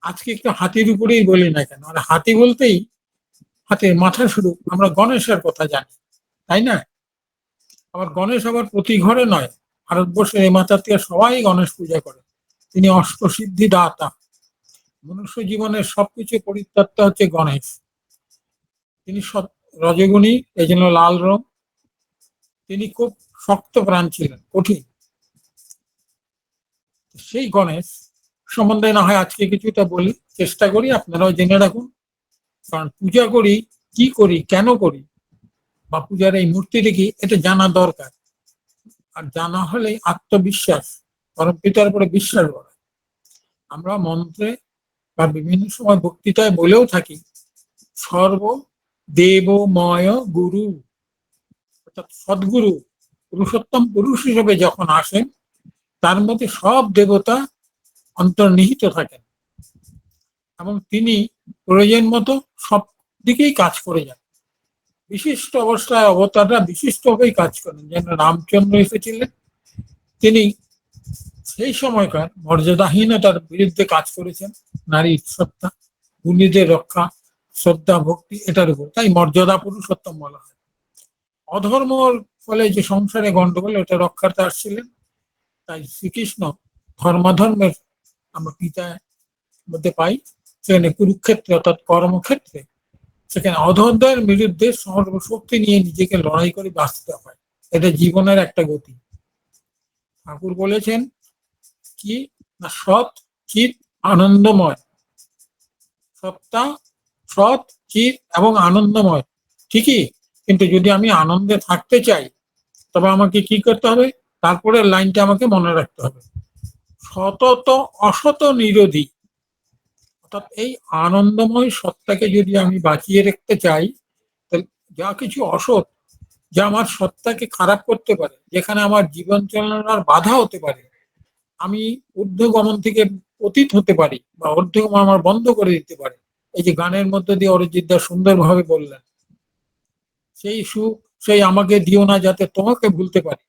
আজকে একটু হাতির উপরেই বলি না কেন? আর হাতি বলতেই হাতের মাথা শুরু, আমরা গণেশের কথা জানি, তাই না? আবার গণেশ আবার প্রতি ঘরে নয় ভারতবর্ষের এই মাথার থেকে সবাই গণেশ পূজা করে। তিনি অষ্টসিদ্ধি দাতা। মনুষ্য জীবনের সবকিছু পরিত্যাক্তা হচ্ছে গণেশ। তিনি সব রজগুণী, এই জন্য লাল রং। তিনি খুব শক্ত প্রাণ ছিলেন, কঠিন। সেই গণেশ সম্বন্ধে না হয় আজকে কিছুটা বলি, চেষ্টা করি, আপনারাও জেনে রাখুন। কারণ পূজা করি, কি করি, কেন করি, বা পূজার এই মূর্তিটি কি, এটা জানা দরকার। আর জানা হলে আত্মবিশ্বাস, পরম পিতার উপরে বিশ্বাস করা। আমরা মন্ত্রে বা বিভিন্ন সময় বক্তৃতায় বলেও থাকি, সর্ব দেবময় গুরু, অর্থাৎ সদ্গুরু, পুরুষোত্তম পুরুষ হিসেবে যখন আসেন, তার মধ্যে সব দেবতা অন্তর্নিহিত থাকেন। এবং তিনি প্রয়োজন মতো সব দিকেই কাজ করে যান। বিশিষ্ট অবস্থায় অবতাররা বিশিষ্টভাবেই কাজ করেন। যেন রামচন্দ্র এসেছিলেন, তিনি সেই সময়কার মর্যাদাহীনতার বিরুদ্ধে কাজ করেছেন। নারী সত্তা, গুণীদের রক্ষা, শ্রদ্ধা, ভক্তি, এটার উপর। তাই মর্যাদা পুরুষোত্তম বলা হয়। অধর্মর ফলে যে সংসারে গন্ডগোল এটা রক্ষার্থে আসছিলেন। তাই শ্রীকৃষ্ণ ধর্মাধর্মের আমরা পিতার মধ্যে পাই, সেখানে কুরুক্ষেত্রে অর্থাৎ কর্মক্ষেত্রে, সেখানে অধর্মের বিরুদ্ধে সর্বশক্তি নিয়ে নিজেকে লড়াই করে বাঁচতে হয়। এটা জীবনের একটা গতি। ঠাকুর বলেছেন কি? না, সৎ চিত আনন্দময়। সত্তা সৎ চিত এবং আনন্দময়। ঠিকই? কিন্তু যদি আমি আনন্দে থাকতে চাই, তবে আমাকে কি করতে হবে? তারপরে লাইনটা আমাকে মনে রাখতে হবে। সতত অসত নিরোধী। অর্থাৎ এই আনন্দময় সত্তাকে যদি আমি বাঁচিয়ে রাখতে চাই, তাহলে যা কিছু অসৎ, যা আমার সত্তাকে খারাপ করতে পারে, যেখানে আমার জীবন চালানোর বাধা হতে পারে, আমি ঊর্ধ্বগমন থেকে অতীত হতে পারি বা ঊর্ধ্বগমন আমার বন্ধ করে দিতে পারে। এই যে গানের মধ্যে দিয়ে অরিজিৎ দা সুন্দরভাবে বললেন, সেই সুখ, সেই আমাকে দিও না যাতে তোমাকে ভুলতে পারি।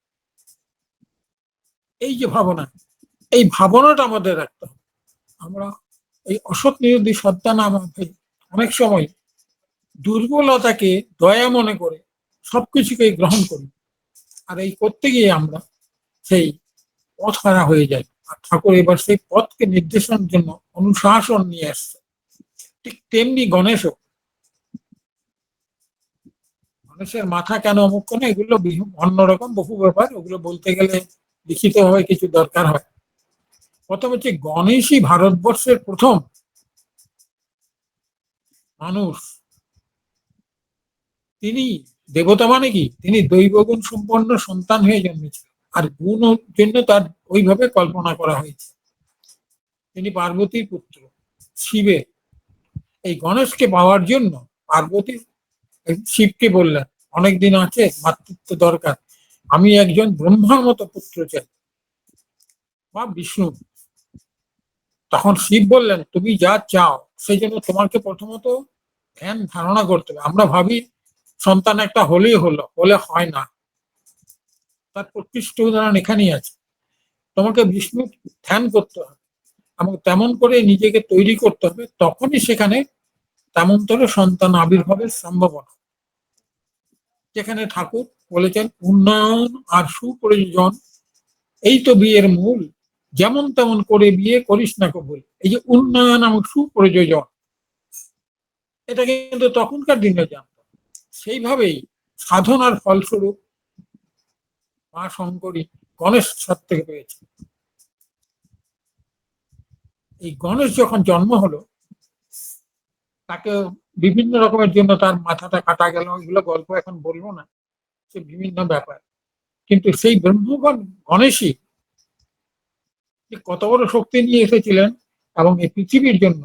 এই যে ভাবনা এই ভাবনাটা আমাদের রাখতে হবে। আমরা এই অসৎ নিরোধী সত্তা না অনেক সময় দুর্বলতাকে দয়া মনে করে সবকিছুকে গ্রহণ করি। আর এই করতে গিয়ে আমরা সেই পথ হারা হয়ে যাই। আর ঠাকুর এবার সেই পথকে নির্দেশনের জন্য অনুশাসন নিয়ে আসছে। ঠিক তেমনি গণেশও। গণেশের মাথা কেন অমুক না? এগুলো অন্যরকম বহু ব্যাপার। ওগুলো বলতে গেলে লিখিত ভাবে কিছু দরকার হয়। প্রথম হচ্ছে গণেশই ভারতবর্ষের প্রথম মানুষ। তিনি দেবতা মানে কি? তিনি দৈবগুণ সম্পন্ন সন্তান হয়ে জন্মেছিলেন। আর গুণ জন্য তার ওইভাবে কল্পনা করা হয়েছে। তিনি পার্বতীর পুত্র, শিবের। এই গণেশকে পাওয়ার জন্য পার্বতী শিবকে বললেন, অনেকদিন আছে, মাতৃত্ব দরকার। আমি একজন ব্রহ্মার মতো পুত্র চাই। বা বিষ্ণু। তখন শিব বললেন, তুমি যা চাও, সেই জন্য তোমাকে প্রথমত ধ্যান, ধারণা করতে হবে। আমরা ভাবি, সন্তান একটা হলেই হলো, হলে হয় না। তার প্রকৃষ্ট উদাহরণ এখানেই আছে। তোমাকে বিষ্ণু ধ্যান করতে হবে। এবং তেমন করে নিজেকে তৈরি করতে হবে, তখনই সেখানে তেমন তেমনতর সন্তান আবির্ভাবের সম্ভাবনা। যেখানে ঠাকুর বলেছেন, উন্নয়ন আর সুপ্রয়োজন, এই তো বিয়ের মূল। যেমন তেমন করে বিয়ে করিস না কবুল। এই যে উন্নয়ন এবং সুপ্রয়োজন, এটা কিন্তু তখনকার দিনে জানত। সেইভাবেই সাধনার ফলস্বরূপ মা শঙ্করী গণেশ সব থেকে পেয়েছে। এই গণেশ যখন জন্ম হলো, তাকে বিভিন্ন রকমের জন্য তার মাথাটা কাটা গেল, এগুলো গল্প এখন বলব না, সে বিভিন্ন ব্যাপার। কিন্তু সেই ব্রহ্মগণ, গণেশই যে কত বড় শক্তি নিয়ে এসেছিলেন এবং এই পৃথিবীর জন্য,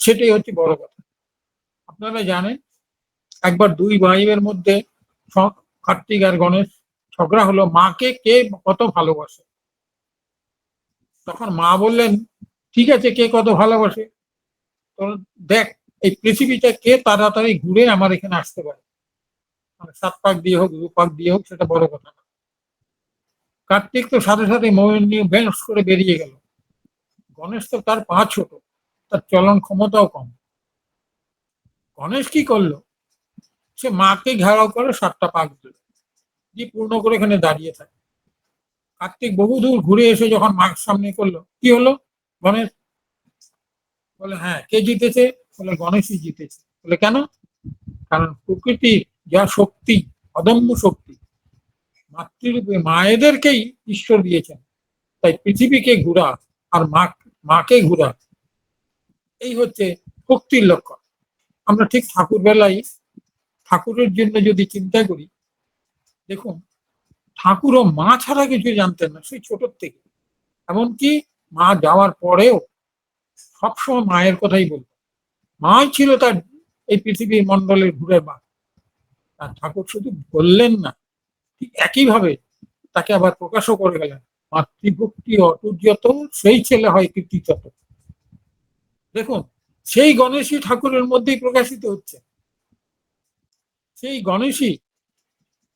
সেটাই হচ্ছে বড় কথা। আপনারা জানেন, একবার দুই ভাইয়ের মধ্যে কার্তিক আর গণেশ ঝগড়া হলো, মাকে কে কত ভালোবাসে? তখন মা বললেন, ঠিক আছে, কে কত ভালোবাসে? তো দেখ, এই পৃথিবীটা কে তাড়াতাড়ি ঘুরে আমার এখানে আসতে পারে? মানে সাত পাক দিয়ে হোক, দু পাক দিয়ে হোক, সেটা বড় কথা না। কার্তিক তো সাথে সাথে ময়ূর নিয়ে বেশ করে বেরিয়ে গেল। গণেশ তো তার পা ছোট, তার চলন ক্ষমতাও কম। গণেশ কি করল? সে মাকে ঘেরাও করে সাতটা পাক দিল, দিয়ে পূর্ণ করে এখানে দাঁড়িয়ে থাকে। কার্তিক বহুদূর ঘুরে এসে যখন মার সামনে করল, কি হলো? গণেশ বলে হ্যাঁ কে জিতেছে? বলে, গণেশই জিতেছে। বলে, কেন? কারণ প্রকৃতির যা শক্তি, অদম্য শক্তি মাতৃরূপে মায়েদেরকেই ঈশ্বর দিয়েছেন। তাই পৃথিবীকে ঘুরা আর মা, মাকে ঘুরা, এই হচ্ছে ভক্তির লক্ষণ। আমরা ঠিক ঠাকুর বেলায় ঠাকুরের জন্য যদি চিন্তা করি, দেখুন, ঠাকুরও মা ছাড়া কিছু জানতেন না, সেই ছোটর থেকে। এমনকি মা যাওয়ার পরেও সবসময় মায়ের কথাই বলতো মাই ছিল তার এই পৃথিবীর মন্ডলের ঘুরে আর ঠাকুর শুধু বললেন না ঠিক একইভাবে তাকে আবার প্রকাশও করে গেলেন। মাতৃভক্তি অটুট সেই ছেলে হয় কীর্তিতত দেখুন, সেই গণেশই ঠাকুরের মধ্যেই প্রকাশিত হচ্ছে। সেই গণেশই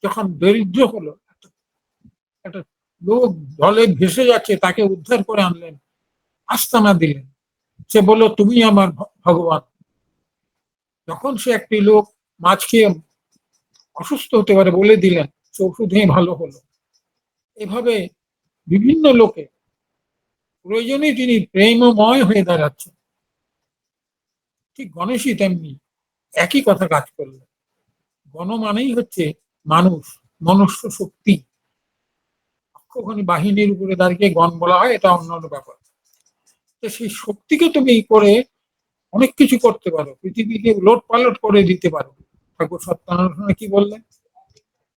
যখন দরিদ্র হলো, একটা লোক জলে ভেসে যাচ্ছে, তাকে উদ্ধার করে আনলেন, আস্তানা দিলেন। সে বলল, তুমি আমার ভগবান। যখন সে একটি লোক মাছ খেয়ে অসুস্থ হতে পারে বলে দিলেন সে ওষুধে ভালো হলো। এভাবে বিভিন্ন লোকে প্রয়োজনে তিনি প্রেমময় হয়ে দাঁড়াচ্ছেন। ঠিক গণেশই তেমনি একই কথা কাজ করলেন। গণ মানেই হচ্ছে মানুষ, মনুষ্য শক্তি। অক্ষখানি বাহিনীর উপরে দাঁড়িয়ে গণ বলা হয়, এটা অন্য ব্যাপার। তো সেই শক্তিকে তুমি করে অনেক কিছু করতে পারো। পৃথিবীকে লোট পালট করে দিতে পারো। ঠাকুর সত্যানুষ্ঠানে কি বললেন?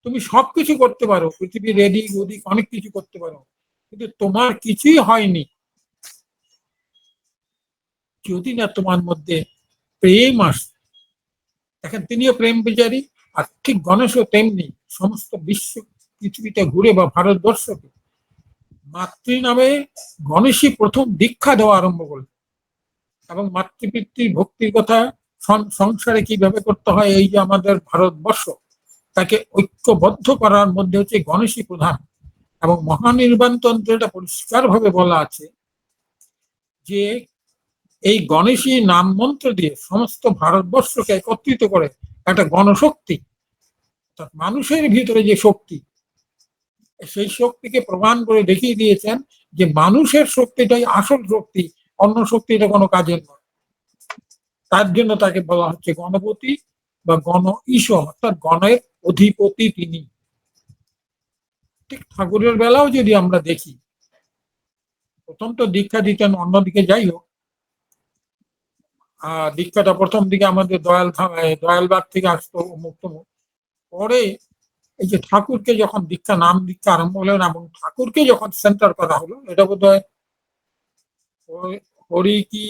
তুমি সবকিছু করতে পারো পৃথিবীর রেডি ওদিক অনেক কিছু করতে পারো, কিন্তু তোমার কিছুই হয়নি। যদি না তোমার মধ্যে প্রেম আসে, দেখেন তিনিও প্রেম বিচারী, আর ঠিক গণেশও তেমনি, সমস্ত বিশ্ব পৃথিবীতে ঘুরে বা ভারতবর্ষকে মাতৃ নামে গণেশই প্রথম দীক্ষা দেওয়া আরম্ভ করলেন এবং মাতৃপিতৃ ভক্তির কথা সংসারে কীভাবে করতে হয়, এই যে আমাদের ভারতবর্ষ তাকে ঐক্যবদ্ধ করার মধ্যে হচ্ছে গণেশই প্রধান এবং মহানির্বাণ তন্ত্রে এটা পরিষ্কারভাবে বলা আছে যে এই গণেশী নাম মন্ত্র দিয়ে সমস্ত ভারতবর্ষকে একত্রিত করে একটা গণশক্তি মানুষের ভিতরে যে শক্তি, সেই শক্তিকে প্রমাণ করে দেখিয়ে দিয়েছেন যে মানুষের শক্তিটাই আসল শক্তি, অন্য শক্তি এটা কোনো কাজের নয়। তার জন্য তাকে বলা হচ্ছে গণপতি বা গণ ঈশ্বর, অর্থাৎ গণের অধিপতি তিনি। ঠিক ঠাকুরের বেলাও যদি আমরা দেখি, প্রথম তো দীক্ষা দিতেন, অন্যদিকে যাই হোক। দীক্ষাটা প্রথম দিকে আমাদের দয়াল দয়ালবাগ থেকে আসতো অমুক তমুক। পরে এই যে ঠাকুরকে যখন দীক্ষা, নাম দীক্ষা আরম্ভ হলো এবং ঠাকুরকে যখন সেন্টার করা হলো, এটা বোধ হয় হরি কি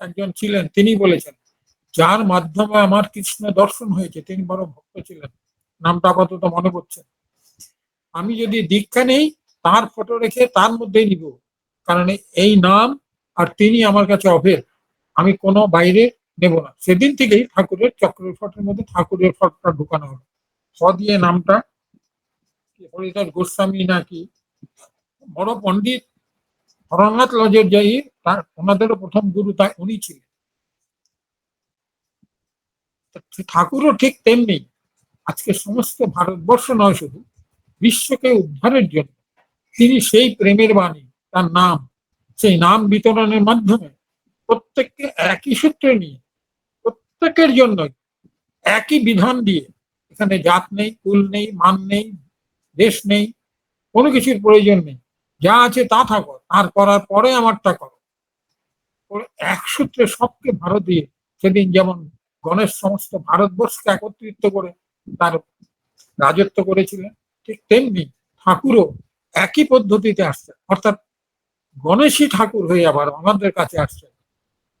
একজন ছিলেন, তিনি বলেছেন যার মাধ্যমে আমার কৃষ্ণ দর্শন হয়েছে, তিনি বড় ভক্ত ছিলেন। নামটা আপাতত মনে পড়ছে। আমি যদি দীক্ষা নেই, তার ফটো রেখে তার মধ্যেই নিব। কারণ এই নাম আর তিনি আমার কাছে অভেদ। আমি কোনো বাইরে নেব না। সেদিন থেকেই ঠাকুরের চক্রের ফটোর মধ্যে ঠাকুরের ফটোটা ঢুকানো হলো। স দিয়ে নামটা হরিদাস গোস্বামী নাকি? বড় পণ্ডিত, হরনাথ লজের যাই তার, ওনাদেরও প্রথম গুরু, তাই উনি ছিলেন। ঠাকুরও ঠিক তেমনি। আজকে সমস্ত ভারতবর্ষ নয় শুধু, বিশ্বকে উদ্ধারের জন্য তিনি সেই প্রেমের বাণী, তার নাম, সেই নাম বিতরণের মাধ্যমে প্রত্যেককে একই সূত্রে নিয়ে, প্রত্যেকের জন্য একই বিধান দিয়ে, এখানে জাত নেই, কুল নেই, মান নেই, দেশ নেই, কোনো কিছুর প্রয়োজন নেই। যা আছে তা থাকো, আর করার পরে আমারটা করো। এক সূত্রে সবকে ভারত দিয়ে সেদিন যেমন গণেশ সমস্ত ভারতবর্ষকে একত্রিত করে তার রাজত্ব করেছিলেন। ঠিক তেমনি ঠাকুরও একই পদ্ধতিতে আসছে। অর্থাৎ গণেশই ঠাকুর হয়ে আবার আমাদের কাছে আসছে।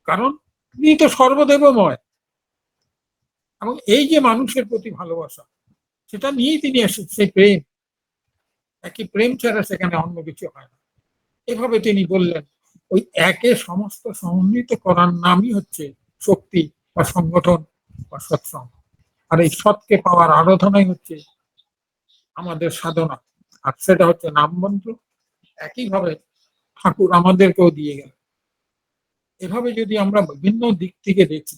কারণ তিনি তো সর্বদেবময়। এবং এই যে মানুষের প্রতি ভালোবাসা, সেটা নিয়েই তিনি এসেছেন, সেই প্রেম। একই প্রেম ছাড়া সেখানে অন্য কিছু হয় না। এভাবে তিনি বললেন, ওই একে সমস্ত সমন্বিত করার নামই হচ্ছে শক্তি। বা সংগঠন বা সৎসঙ্গ। আর এই সৎকে পাওয়ার আরাধনাই হচ্ছে আমাদের সাধনা। আর সেটা হচ্ছে নাম মন্ত্র। একইভাবে ঠাকুর আমাদেরকেও দিয়ে গেল। এভাবে যদি আমরা বিভিন্ন দিক থেকে দেখি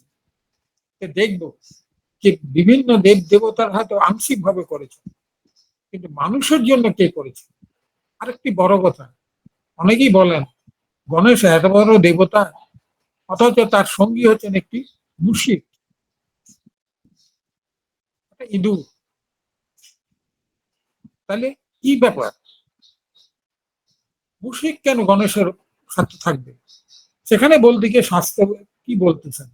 দেখব যে বিভিন্ন দেব দেবতার হয়তো আংশিক ভাবে করেছে। কিন্তু মানুষের জন্য কে করেছে? আরেকটি বড় কথা। অনেকেই বলেন, গণেশ এত বড় দেবতা, অথচ তার সঙ্গী হচ্ছেন একটি মুশিক ইঁদুর তাহলে কি ব্যাপার। মুশিক কেন গণেশের সাথে থাকবে? সেখানে বলতে গিয়ে শাস্ত্র কি বলতেছেন?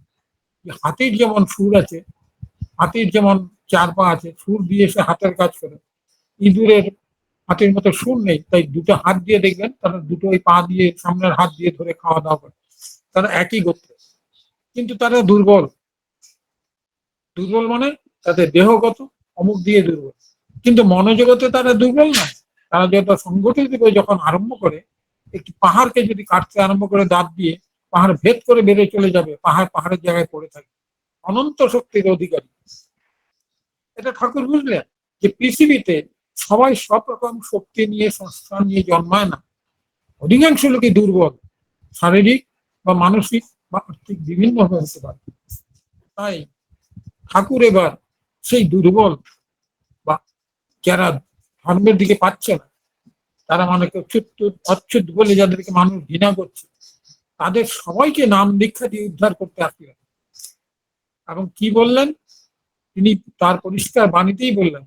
হাতির যেমন সুর আছে, হাতির যেমন চার পা আছে, সুর দিয়ে সে হাতের কাজ করে। ইঁদুরের হাতের মতো সুর নেই, তাই দুটো হাত দিয়ে দেখবেন, তারা দুটো ওই পা দিয়ে, সামনের হাত দিয়ে ধরে খাওয়া দাওয়া করে। তারা একই গোত্র কিন্তু তারা দুর্বল। দুর্বল মানে তাদের দেহগত অমুক দিয়ে দুর্বল। কিন্তু মনোজগতে তারা দুর্বল না তারা যত সংগঠিত করে যখন আরম্ভ করে, একটি পাহাড়কে যদি কাটতে আরম্ভ করে দাঁত দিয়ে, পাহাড় ভেদ করে বেড়ে চলে যাবে, পাহাড় পাহাড়ের জায়গায় পড়ে থাকে অনন্ত শক্তির অধিকারী। এটা ঠাকুর বুঝলেন? যে পৃথিবীতে সবাই সব রকম শক্তি নিয়ে, সংস্থান নিয়ে জন্মায় না। অধিকাংশ লোকই দুর্বল। শারীরিক বা মানসিক বা বিভিন্ন হতে তাই ঠাকুর এবার সেই দুর্বল বা যারা ধর্মের দিকে পাচ্ছে না, তারা মানে অচ্যুত বলে যাদেরকে মানুষ ঘৃণা করছে, তাদের সবাইকে নাম দীক্ষা দিয়ে উদ্ধার করতে আসলেন এবং কি বললেন? তিনি তার পরিষ্কার বাণীতেই বললেন,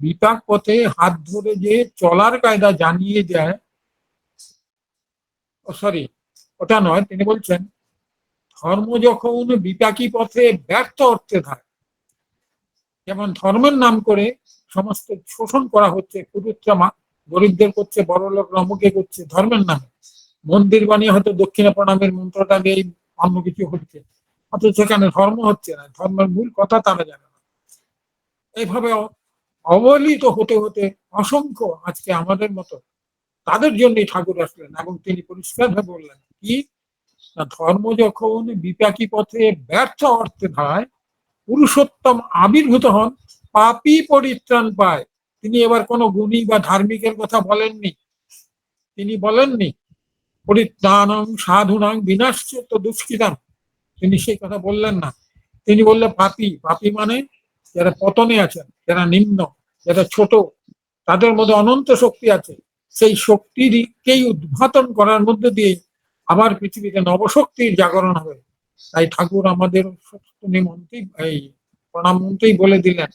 বিপাক পথে হাত ধরে যে চলার কায়দা জানিয়ে দেয় সরি, ওটা নয়, তিনি বলছেন ধর্ম যখন বিপাকী পথে ব্যর্থ অর্থে থাকে, যেমন ধর্মের নাম করে সমস্ত শোষণ করা হচ্ছে কুরুত্রমা গরিবদের করছে, বড় লোক রমকে করছে, ধর্মের নামে। মন্দির বানিয়ে হয়তো দক্ষিণা প্রণামের মন্ত্রটা দিয়েই অন্য কিছু হচ্ছে। অথচ সেখানে ধর্ম হচ্ছে না, ধর্মের মূল কথা তারা জানে না। এইভাবে অবহেলিত হতে হতে অসংখ্য আজকে আমাদের মতো তাদের জন্যই ঠাকুর আসলেন এবং তিনি পরিষ্কারভাবে বললেন, কি ধর্ম যখন বিপাকী পথে ব্যর্থ অর্থে ধায় পুরুষোত্তম আবির্ভূত হন, পাপি পরিত্রাণ পায়। তিনি এবার কোনো গুণী বা ধার্মিকের কথা বলেননি। তিনি বলেননি, পরিত্রাণং সাধুনাং বিনাশ্চিত দুষ্কৃতাম। তিনি সেই কথা বললেন না। তিনি বললেন, পাপি পাপি মানে যারা পতনে আছেন, যারা নিম্ন, যারা ছোট, তাদের মধ্যে অনন্ত শক্তি আছে। সেই শক্তিকেই উদ্ঘাটন করার মধ্যে দিয়ে আবার পৃথিবীতে নবশক্তির জাগরণ হবে। তাই ঠাকুর আমাদের মন্ত্রী এই প্রণাম বলে দিলেন,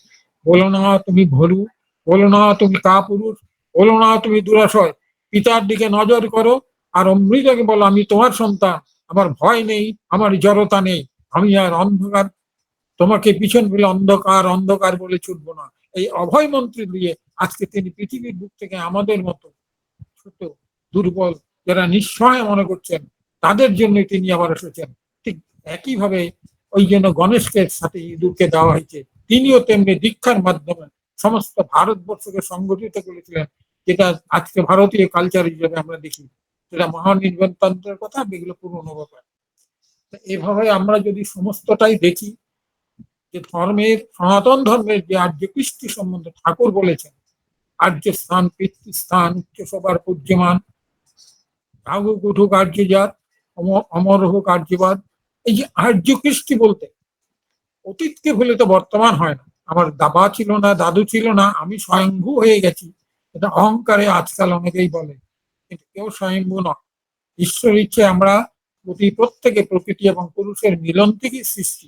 বলো না তুমি ভলু, বলো না তুমি কা পুরুষ বলো না তুমি দুরাশয়। পিতার দিকে নজর করো আর অমৃতকে বলো, আমি তোমার সন্তান, আমার ভয় নেই, আমার জড়তা নেই, আমি আর অন্ধকার। তোমাকে পিছন বলে অন্ধকার অন্ধকার বলে ছুটবো না। এই অভয় মন্ত্রী দিয়ে আজকে তিনি পৃথিবীর বুক থেকে আমাদের মতো ছোট, দুর্বল যারা নিঃসহায় মনে করছেন, তাদের জন্য তিনি আবার এসেছেন। ঠিক একইভাবে ওই জন্য গণেশকে সাথে ইঁদুরকে দেওয়া হয়েছে। তিনিও তেমনি দীক্ষার মাধ্যমে সমস্ত ভারতবর্ষকে সংগঠিত করেছিলেন, যেটা আজকে ভারতীয় কালচার হিসেবে আমরা দেখি। যেটা মহানির্বাণতন্ত্রের কথা এগুলো পুরনো ব্যাপার। এভাবে আমরা যদি সমস্তটাই দেখি, যে ধর্মের, সনাতন ধর্মের যে আর্য কৃষ্টি সম্বন্ধে ঠাকুর বলেছেন, আর্য স্থান, পিতৃস্থান উচ্চ সবার উঠুক আর্যজাত অমর হোক আর্যবাদ এই যে আর্য কৃষ্টি বলতে, অতীতকে ভুলে তো বর্তমান হয় না। আমার দাবা ছিল না, দাদু ছিল না, আমি স্বয়ংভূ হয়ে গেছি। এটা অহংকারে আজকাল অনেকেই বলে, কিন্তু কেউ স্বয়ংভূ নয়। ঈশ্বর ইচ্ছে আমরা প্রতি প্রত্যেকে প্রকৃতি এবং পুরুষের মিলন থেকেই সৃষ্টি।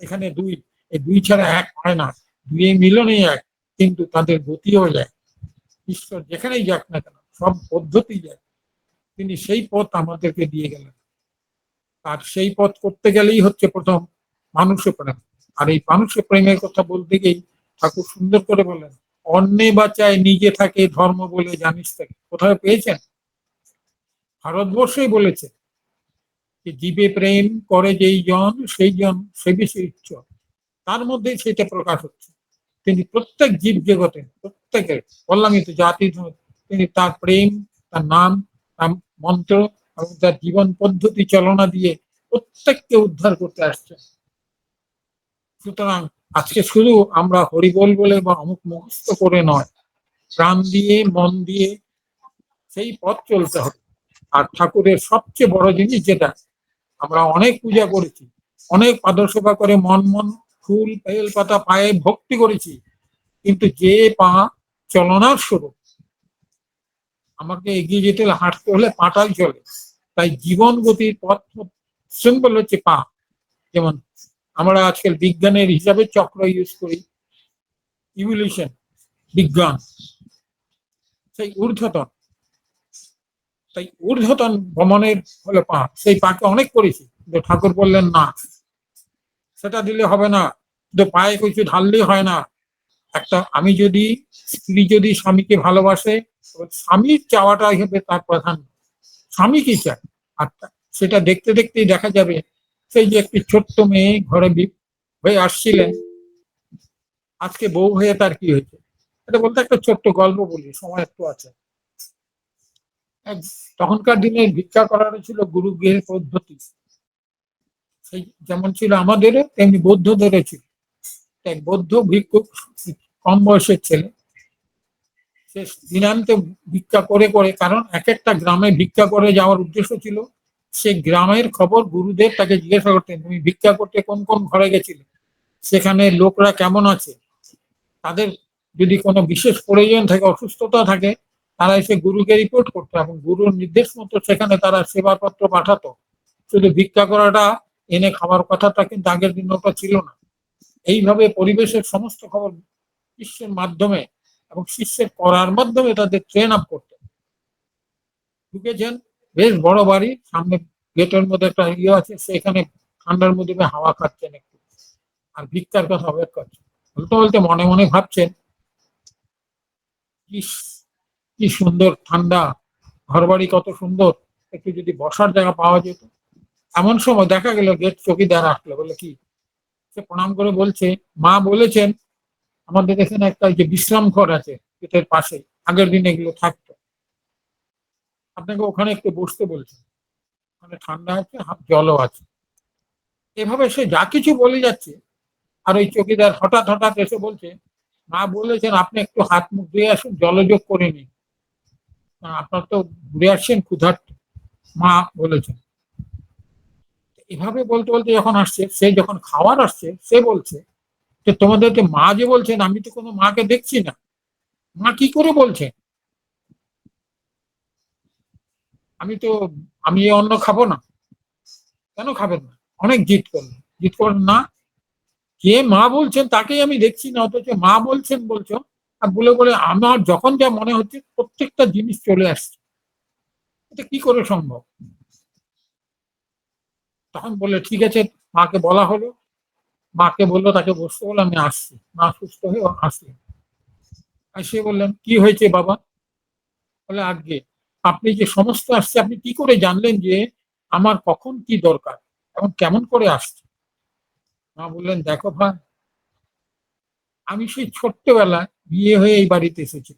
এখানে দুই, এই দুই ছাড়া এক হয় না। দুই মিলনেই এক, কিন্তু তাদের গতিও যায় ঈশ্বর যেখানেই যাক না কেন, সব পদ্ধতি যায় তিনি সেই পথ আমাদেরকে দিয়ে গেলেন। আর সেই পথ করতে গেলেই হচ্ছে প্রথম মানুষ প্রেম আর এই মানুষ প্রেমের কথা বলতে গিয়েই ঠাকুর সুন্দর করে বলেন অন্যে বাঁচায় নিজে থাকে ধর্ম বলে জানিস থাকে কোথায় পেয়েছেন? ভারতবর্ষই বলেছে যে, জীবে প্রেম করে যেই জন, সেই জন সে বেশি উচ্চ তার মধ্যেই সেটা প্রকাশ হচ্ছে। তিনি প্রত্যেক জীব জগতে, প্রত্যেকের, বললামই তো জাতি তিনি তার প্রেম, তার নাম মন্ত্র এবং তার জীবন পদ্ধতি, চালনা দিয়ে প্রত্যেককে উদ্ধার করতে আসছে। সুতরাং আজকে শুধু আমরা হরিবল বলে বা অমুক মুখস্থ করে নয়, প্রাণ দিয়ে, মন দিয়ে সেই পথ চলতে হবে। আর ঠাকুরের সবচেয়ে বড় জিনিস যেটা, আমরা অনেক পূজা করেছি, অনেক পাদসেবা করে মন মন, ফুল বেল পাতা, পায়ে ভক্তি করেছি, কিন্তু যে পা চলনার স্বরূপ আমাকে এগিয়ে যেতে হলে, হাঁটতে হলে পাটাই চলে। তাই জীবন গতির পথ সিম্বল হচ্ছে পা। যেমন আমরা আজকাল বিজ্ঞানের হিসাবে চক্র ইউজ করি। ইভলিউশন বিজ্ঞান। সেই ঊর্ধ্বতন। তাই ঊর্ধ্বতন ভ্রমণের হলো পা। সেই পাকে অনেক করেছি। কিন্তু ঠাকুর বললেন, না, সেটা দিলে হবে না। কিন্তু পায়ে কিছু ঢাললেই হয় না। একটা আমি যদি, স্ত্রী যদি স্বামীকে ভালোবাসে স্বামীর চাওয়াটা হবে তার প্রধান। স্বামী কি চায়? আর সেটা দেখতে দেখতেই দেখা যাবে, সেই যে একটি ছোট্ট মেয়ে ঘরে হয়ে আসছিলেন। আজকে বউ হয়ে তার কি হয়েছে? এটা বলতে একটা ছোট্ট গল্প বলি, সময় একটু আছে। তখনকার দিনে ভিক্ষা করার ছিল গুরু গৃহের পদ্ধতি। সেই যেমন ছিল আমাদেরও, তেমনি বৌদ্ধদেরও ছিল। এক বৌদ্ধ ভিক্ষুক, কম বয়সের ছেলে। সে দিনান্তে ভিক্ষা করে করে, কারণ এক একটা গ্রামে ভিক্ষা করে যাওয়ার উদ্দেশ্য ছিল। সে গ্রামের খবর গুরুদেব তাকে জিজ্ঞাসা করতেন, তুমি ভিক্ষা করতে কোন কোন ঘরে গেছিলে? সেখানে লোকরা কেমন আছে? তাদের যদি কোনো বিশেষ প্রয়োজন থাকে, অসুস্থতা থাকে, তারা এসে গুরুকে রিপোর্ট করতো এবং গুরুর নির্দেশ মতো সেখানে তারা সেবাপত্র পাঠাতো। শুধু ভিক্ষা করাটা, এনে খাওয়ার কথাটা কিন্তু আগের দিন ওটা ছিল না। এইভাবে পরিবেশের সমস্ত খবর শিষ্যের মাধ্যমে এবং শিষ্যের করার মাধ্যমে তাদের ট্রেন আপ করতে ঢুকেছেন, বেশ বড় বাড়ি, সামনে গেটের মধ্যে একটা ইয়ে আছে, সেখানে ঠান্ডার মধ্যে হাওয়া খাচ্ছেন একটু। আর ভিক্ষার কথা অপেক্ষা করছেন। বলতে বলতে মনে মনে ভাবছেন কি সুন্দর ঠান্ডা ঘর বাড়ি কত সুন্দর, একটু যদি বসার জায়গা পাওয়া যেত। এমন সময় দেখা গেল গেট চকিদার আসলো বলে কি প্রণাম করে বলছে, মা বলেছেন, আমাদের এখানে একটা যে বিশ্রাম ঘর আছে, গেটের পাশে, আগের দিনে এগুলো থাকতো। আপনাকে ওখানে একটু বসতে বলছে। ওখানে ঠান্ডা আছে, হাত জলও আছে। এভাবে সে যা কিছু বলে যাচ্ছে, আর ওই চকিদার হঠাৎ হঠাৎ এসে বলছে, মা বলেছেন, আপনি একটু হাত মুখ ধুয়ে আসুন, জলযোগ করে নিন। আপনার তো ঘুরে আসছেন, ক্ষুধার্ত। মা বলেছেন। এভাবে বলতে বলতে যখন আসছে, সে যখন খাওয়ার আসছে, সে বলছে যে তোমাদেরকে মা যে বলছেন, আমি তো কোনো মাকে দেখছি না। মা কি করে বলছে আমি তো, আমি অন্ন খাব না। কেন খাবেন না? অনেক জিত করলেন। জিত করলেন, না, কে মা বলছেন তাকেই আমি দেখছি না, অথচ মা বলছেন বলছো। আর বলে বলে আমার যখন যা মনে হচ্ছে, প্রত্যেকটা জিনিস চলে আসছে। এটা কি করে সম্ভব? তখন বললে, ঠিক আছে, মাকে বলা হলো। মাকে বলল, তাকে বসতে বলে, আমি আসছি। মা সুস্থ হয়ে আসলেন সে বললেন কি হয়েছে বাবা? বলে আগে আপনি যে সমস্ত আসছে, আপনি কি করে জানলেন যে আমার কখন কি দরকার এবং কেমন করে আসছে? মা বললেন, দেখো ভাই, আমি সেই ছোট্টবেলায় বিয়ে হয়ে এই বাড়িতে এসেছি।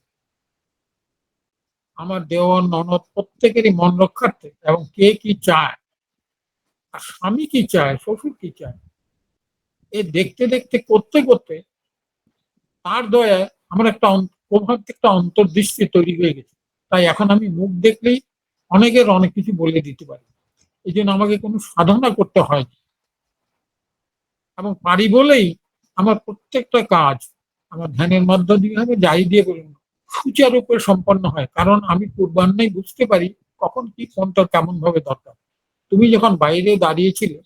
আমার দেওয়ার ননদ প্রত্যেকেরই মন রক্ষার্থে এবং কে কি চায় স্বামী কি চায় শ্বশুর কি চায়? এ দেখতে দেখতে করতে করতে তার দয়ায় আমার একটা প্রভাব একটা অন্তর্দৃষ্টি তৈরি হয়ে গেছে। তাই এখন আমি মুখ দেখলেই অনেকের অনেক কিছু বলে দিতে পারি। এই জন্য আমাকে কোনো সাধনা করতে হয় এবং পারি বলেই আমার প্রত্যেকটা কাজ আমার ধ্যানের মধ্য দিয়ে হবে যাই দিয়ে করি না, সুচারূপে সম্পন্ন হয়। কারণ আমি পূর্বান্নেই বুঝতে পারি কখন কি কোনটা কেমন ভাবে দরকার। তুমি যখন বাইরে দাঁড়িয়েছিলে,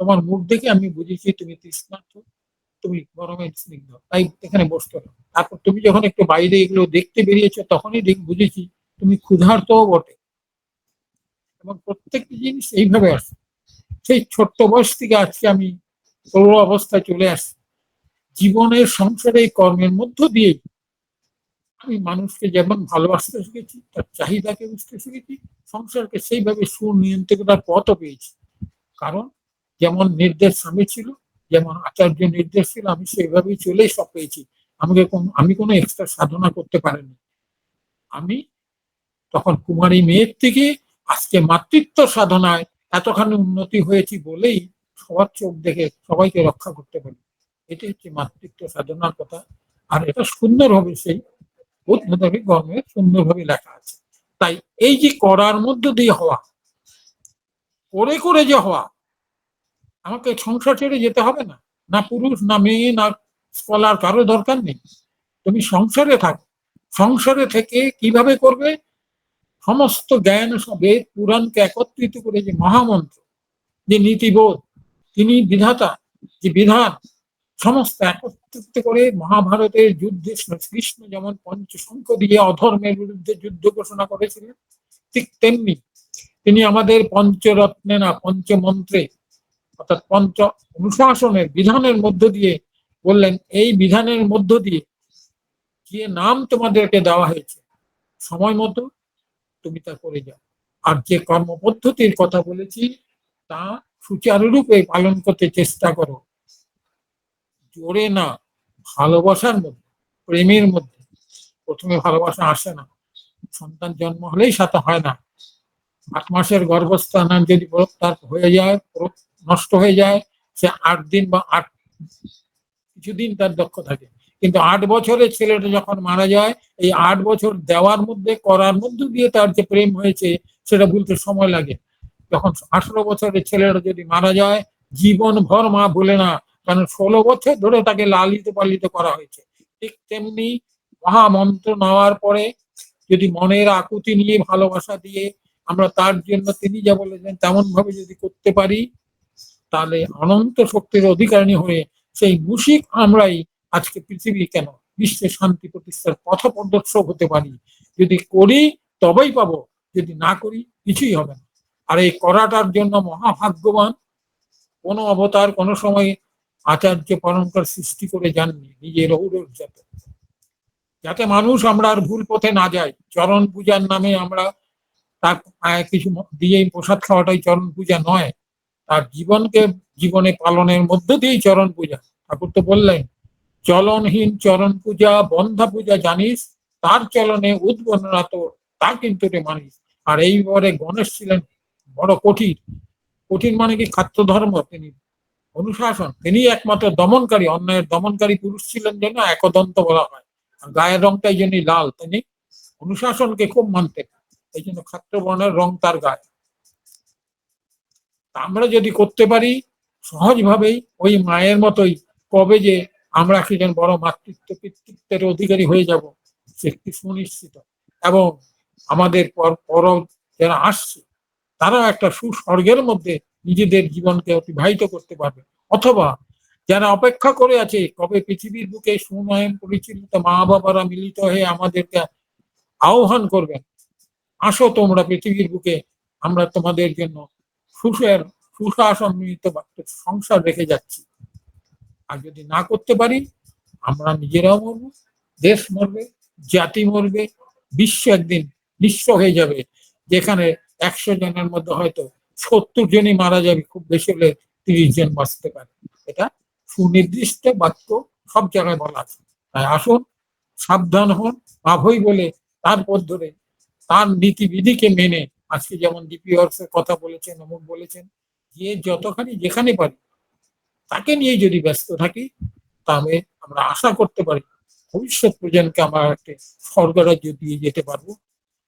তোমার মুখ দেখে আমি বুঝেছি তুমি তৃষ্ণার্থ, তুমি গরমে স্নিগ্ধ। তাই এখানে বসতে তারপর তুমি যখন একটু বাইরে এগুলো দেখতে বেরিয়েছো, তখনই বুঝেছি তুমি ক্ষুধার্তও বটে। এবং প্রত্যেকটি জিনিস এইভাবে আসে সেই ছোট্ট বয়স থেকে আজকে আমি অবস্থায় চলে আসছি। জীবনের সংসারে কর্মের মধ্য দিয়ে আমি মানুষকে যেমন ভালোবাসতে শিখেছি, তার চাহিদাকে বুঝতে শিখেছি, সংসারকে সেইভাবে সুনিয়ন্ত্রণার পথও পেয়েছি। কারণ যেমন নির্দেশ স্বামী ছিল, যেমন আচার্য নির্দেশ ছিল, আমি সেইভাবেই চলেই সব পেয়েছি। আমাকে কোন, আমি কোনো এক্সট্রা সাধনা করতে পারিনি। আমি তখন কুমারী মেয়ের থেকে আজকে মাতৃত্ব সাধনায় এতখানি উন্নতি হয়েছি বলেই সবার চোখ দেখে সবাইকে রক্ষা করতে পারি। এটি হচ্ছে মাতৃত্ব সাধনার কথা। আর এটা সুন্দরভাবে সেই বুদ্ধদেবী গর্মে সুন্দরভাবে লেখা আছে। তাই এই যে করার মধ্য দিয়ে হওয়া, করে করে যে হওয়া, আমাকে সংসার ছেড়ে যেতে হবে না? না পুরুষ, না মেয়ে, না স্কলার, কারও দরকার নেই। তুমি সংসারে থাকো। সংসারে থেকে কীভাবে করবে? সমস্ত জ্ঞান, সবে পুরাণকে একত্রিত করে যে মহামন্ত্র, যে নীতিবোধ, তিনি বিধাতা, যে বিধান সমস্ত একত্রিত করে মহাভারতের যুদ্ধে কৃষ্ণ যেমন পঞ্চশঙ্খ দিয়ে অধর্মের বিরুদ্ধে যুদ্ধ ঘোষণা করেছিলেন, ঠিক তেমনি তিনি আমাদের পঞ্চরত্নে না, পঞ্চমন্ত্রে, অর্থাৎ পঞ্চ অনুশাসনের বিধানের মধ্য দিয়ে বললেন, এই বিধানের মধ্য দিয়ে যে নাম তোমাদেরকে দেওয়া হয়েছে, সময় মতো তুমি তা করে যাও। আর যে কর্মপদ্ধতির কথা বলেছি, তা সুচারুরূপে পালন করতে চেষ্টা করো। জোরে না, ভালোবাসার মধ্যে, প্রেমের মধ্যে। প্রথমে ভালোবাসা আসে না। সন্তান জন্ম হলেই সাথে হয় না। আট মাসের গর্ভস্থান যদি তার হয়ে যায় নষ্ট হয়ে যায়, সে আট দিন বা আট কিছুদিন তার দক্ষ থাকে। কিন্তু আট বছরের ছেলেটা যখন মারা যায়, এই আট বছর দেওয়ার মধ্যে, করার মধ্যে দিয়ে তার যে প্রেম হয়েছে, সেটা বলতে সময় লাগে। যখন আঠারো বছরের ছেলেটা যদি মারা যায় জীবন ভর মা ভুলে না কারণ ষোলো বছর ধরে তাকে লালিত পালিত করা হয়েছে। ঠিক তেমনি মহামন্ত্র নেওয়ার পরে যদি মনের আকুতি নিয়ে ভালোবাসা দিয়ে আমরা তার জন্য তিনি যা বলেছেন তেমন ভাবে যদি করতে পারি, তাহলে অনন্ত শক্তির অধিকারী হয়ে সেই মুশিক আমরাই আজকে পৃথিবী কেন? বিশ্বে শান্তি প্রতিষ্ঠার পথ প্রদর্শক হতে পারি। যদি করি, তবেই পাবো। যদি না করি, কিছুই হবে না। আর এই করাটার জন্য মহাভাগ্যবান কোনো অবতার কোনো সময় আচার্য পরম্পরা সৃষ্টি করে যাননি নিজের ঔরস যাতে। মানুষ আমরা আর ভুল পথে না যাই। চরণ পূজার নামে আমরা তার কিছু দিয়েই প্রসাদ খাওয়াটাই চরণ পূজা নয়। তার জীবনকে, জীবনে পালনের মধ্য দিয়েই চরণ পূজা। ঠাকুর তো বললেন, চলনহীন চরণ পূজা, বন্ধা পূজা জানিস, তার চলনে উদ্বর্ণনা তোর তা কিন্তু রে মানিস। আর এইবারে গণেশ ছিলেন বড় কঠিন। কঠিন মানে কি? খাদ্য ধর্ম তিনি অনুশাসন তিনি একমাত্র দমনকারী অন্যায়ের দমনকারী পুরুষ ছিলেন যেন একদন্ত বলা হয়। গায়ের রংটাই জন্য লাল, তিনি অনুশাসনকে খুব মানতেন এই জন্য খাদ্য বর্ণের রং তার গায়ে। আমরা যদি করতে পারি, সহজভাবেই ওই মায়ের মতোই কবে যে আমরা একজন বড় মাতৃত্ব, পিতৃত্বের অধিকারী হয়ে যাব সেটি সুনিশ্চিত। এবং আমাদের পর পর যারা আসছে, তারাও একটা সুস্বর্গের মধ্যে নিজেদের জীবনকে অতিবাহিত করতে পারবে। অথবা যারা অপেক্ষা করে আছে, কবে পৃথিবীর বুকে সুনয়ন পরিচালিত মা বাবারা মিলিত হয়ে আমাদেরকে আহ্বান করবেন, আসো তোমরা পৃথিবীর বুকে, আমরা তোমাদের জন্য সুখের সুশাসনিত সংসার রেখে যাচ্ছি। আর যদি না করতে পারি, আমরা নিজেরাও মরবো, দেশ মরবে, জাতি মরবে, বিশ্ব একদিন নিঃস্ব হয়ে যাবে, যেখানে একশো জনের মধ্যে হয়তো সত্তর জনই মারা যাবে, খুব বেশি হলে তিরিশ জন বাঁচতে পারে। এটা সুনির্দিষ্ট বাক্য সব জায়গায় বলা আছে। তাই আসুন, সাবধান হন আভই বলে তারপর ধরে তার নীতিবিধিকে মেনে, আজকে যেমন ডিপি এর কথা বলেছেন, অমুক বলেছেন, যে যতখানি যেখানে পারি, তাকে নিয়ে যদি ব্যস্ত থাকি, তাহলে আমরা আশা করতে পারি ভবিষ্যৎ প্রজন্মকে আমরা একটা স্বর্গরাজ্য দিয়ে যেতে পারব।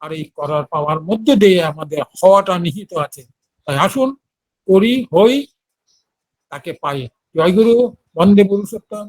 আর এই করার পাওয়ার মধ্যে দিয়ে আমাদের হওয়াটা নিহিত আছে। তাই আসুন করি হই তাকে পাই। জয়গুরু বন্দে পুরুষোত্তম।